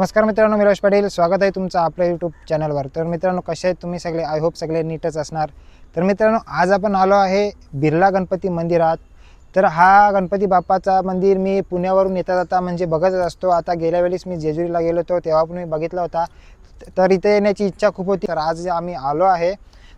नमस्कार मित्रांनो मी रश पाटील. स्वागत आहे तुमचं आपल्या यूट्यूब चॅनलवर तर मित्रांनो कसे आहेत तुम्ही सगळे? आय होप सगळे नीटच असणार. तर मित्रांनो आज आपण आलो आहे बिर्ला गणपती मंदिरात. तर हा गणपती बाप्पाचा मंदिर मी पुण्यावरून येता जाता म्हणजे बघतच असतो. आता गेल्या वेळेस मी जेजुरीला गेलो होतो तेव्हा पण मी बघितला होता. तर इथे येण्याची इच्छा खूप होती. तर आज आम्ही आलो आहे.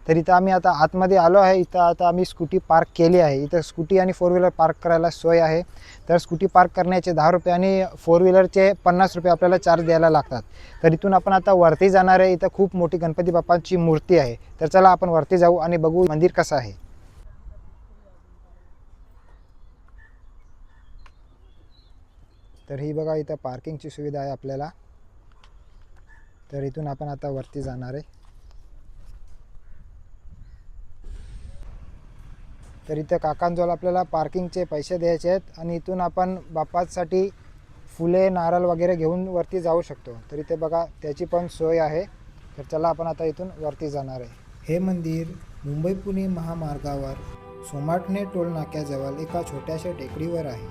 तर इथं आम्ही आता आतमध्ये आलो आहे. इथं आता आम्ही स्कूटी पार्क केली आहे. इथं स्कूटी आणि फोर व्हीलर पार्क करायला सोय आहे. तर स्कूटी पार्क करण्याचे दहा रुपये आणि फोर व्हीलरचे पन्नास रुपये आपल्याला चार्ज द्यायला लागतात. तर इथून आपण आता वरती जाणार आहे. इथं खूप मोठी गणपती बाप्पांची मूर्ती आहे. तर चला आपण वरती जाऊ आणि बघू मंदिर कसं आहे. तर ही बघा इथं पार्किंगची सुविधा आहे आपल्याला. तर इथून आपण आता वरती जाणार आहे. तर इथं काकांजवळ आपल्याला पार्किंगचे पैसे द्यायचे आहेत आणि इथून आपण बाप्पासाठी फुले नारळ वगैरे घेऊन वरती जाऊ शकतो. तर इथे बघा त्याची पण सोय आहे. तर चला आपण आता इथून वरती जाणार आहे. हे मंदिर मुंबई पुणे महामार्गावर सोमाटणे टोल नाक्याजवळ एका छोट्याशा टेकडीवर आहे.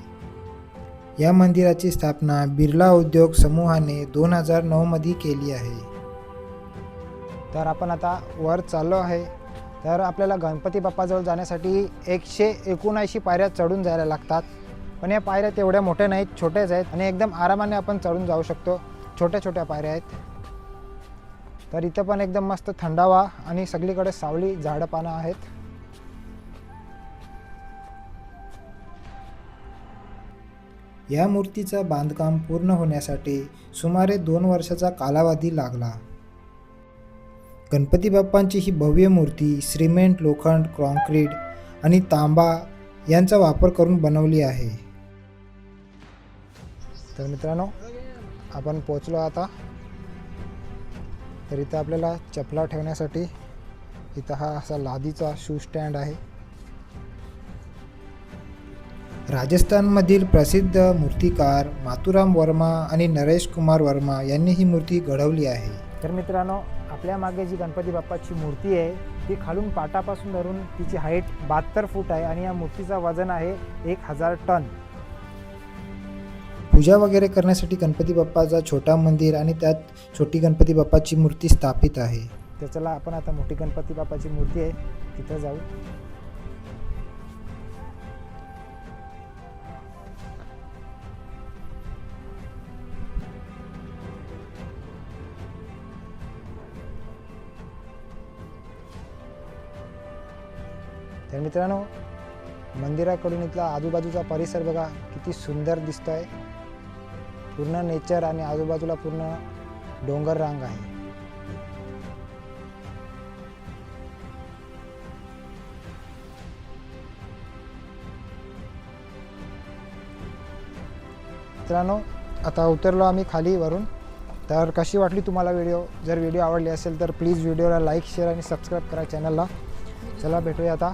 या मंदिराची स्थापना बिर्ला उद्योग समूहाने दोन हजार नऊमध्ये केली आहे. तर आपण आता वर चाललो आहे. तर आपल्याला गणपती बाप्पाजवळ जाण्यासाठी एकशे एकोणऐंशी पायऱ्या चढून जायला लागतात. पण या पायऱ्या तेवढ्या मोठ्या नाहीत छोट्याच आहेत आणि एकदम आरामाने आपण चढून जाऊ शकतो. छोट्या छोट्या पायऱ्या आहेत. तर इथं पण एकदम मस्त थंडावा आणि सगळीकडे सावली झाडं पानं आहेत. या मूर्तीचं बांधकाम पूर्ण होण्यासाठी सुमारे दोन वर्षाचा कालावधी लागला. गणपती बाप्पांची ही भव्य मूर्ती सिमेंट लोखंड कॉन्क्रीट आणि तांबा यांचा वापर करून बनवली आहे. तर मित्रांनो आपण पोचलो आता. तर इथं आपल्याला चपला ठेवण्यासाठी इथं हा असा लादीचा शू स्टँड आहे. राजस्थानमधील प्रसिद्ध मूर्तिकार माथुराम वर्मा आणि नरेश कुमार वर्मा यांनी ही मूर्ती घडवली आहे. तर मित्रांनो आपल्या मागे जी गणपती बाप्पाची मूर्ती आहे ती खालून पाटापासून धरून तिची हाईट बहात्तर फूट आहे आणि या मूर्तीचं वजन आहे एक हजार टन. पूजा वगैरे करण्यासाठी गणपती बाप्पाचा छोटा मंदिर आणि त्यात छोटी गणपती बाप्पाची मूर्ती स्थापित आहे. त्याच्याला आपण आता मोठी गणपती बाप्पाची मूर्ती आहे तिथं जाऊ. तर मित्रांनो मंदिराकडून इथला आजूबाजूचा परिसर बघा किती सुंदर दिसतोय. पूर्ण नेचर आणि आजूबाजूला पूर्ण डोंगर रांग आहे. मित्रांनो आता उतरलो आम्ही खाली वरून. तर कशी वाटली तुम्हाला व्हिडिओ जर व्हिडिओ आवडली असेल तर प्लीज व्हिडिओला लाईक शेअर आणि सबस्क्राईब करा चॅनलला चला भेटूया आता.